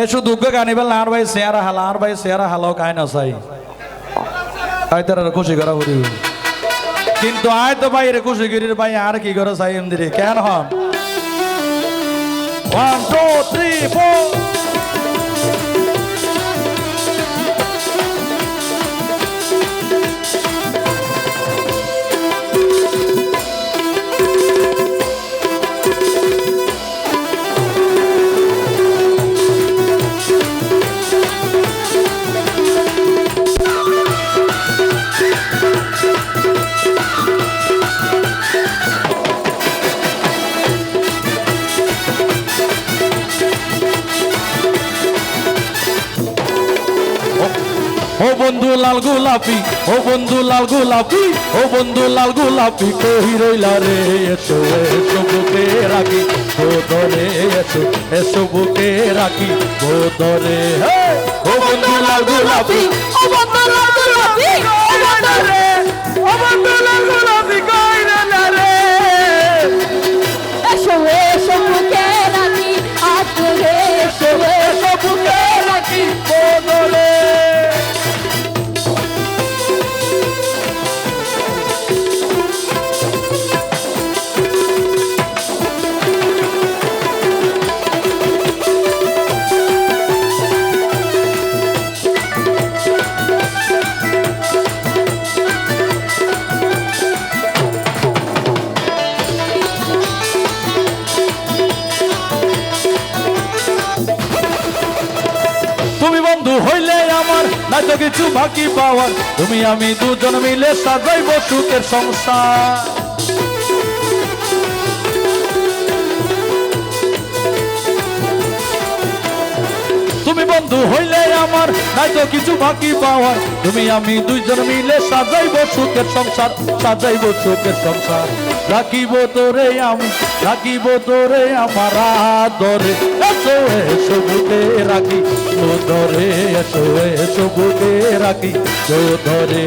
এসু দুগ্গ গানিবেল আর ভাই চেহারা হালা আর ভাই চেহারা হালাও কায় না চাই। আই তার খুশি করা হরি কিন্তু আয় তো ভাই রে খুশি গিরির ভাই, আর কি করে চাই এমনি কেন হন? ওয়ান টু থ্রি ফোর ও বন্ধু লাল গোলাপি, ও বন্ধু লাল গোলাপি, ও বন্ধু লাল গোলাপি কহি রইলা রে এসো এসো বুকে রাখি ও দরে এসো এসো বুকে রাখি ও দরে হে! ও বন্ধু লাল গোলাপি, ও বন্ধু লাল গোলাপি আমার নাই তো কিছু বাকি পাওয়ার। তুমি, আমি দুজন মিলে সাজাইব সুখের সংসার। তুমি বন্ধু হইলে আমার নাই তো কিছু বাকি পাওয়ার। তুমি, আমি দুইজন মিলে সাজাইব সুখের সংসার, সাজাইব সুখের সংসার। রাখিব তোরে আমি, রাখিব তোরে আমার আদরে। এসো এসো বুকে রাখি, তো ধরে এসো এসো বুকে রাখি, তো ধরে।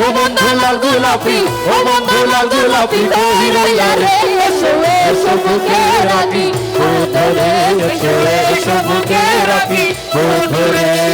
ও বন্ধু লাল গোলাপি, ও বন্ধু লাল গোলাপি কহি রইলা রে, এসো এসো বুকে রাখি, তো ধরে এসো এসো বুকে রাখি তো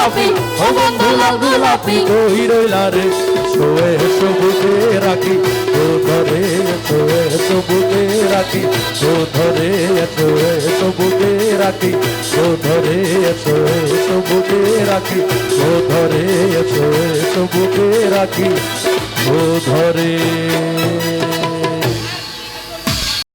গোলাপি ও বন্ধু লাল গোলাপি। কই রইলা রে? এসো এসো বুকে রাখি, ও ধরে এসো এসো বুকে রাখি, ও ধরে এসো এসো বুকে রাখি, ও ধরে এসো এসো বুকে রাখি, ও ধরে এসো এসো বুকে রাখি, ও ধরে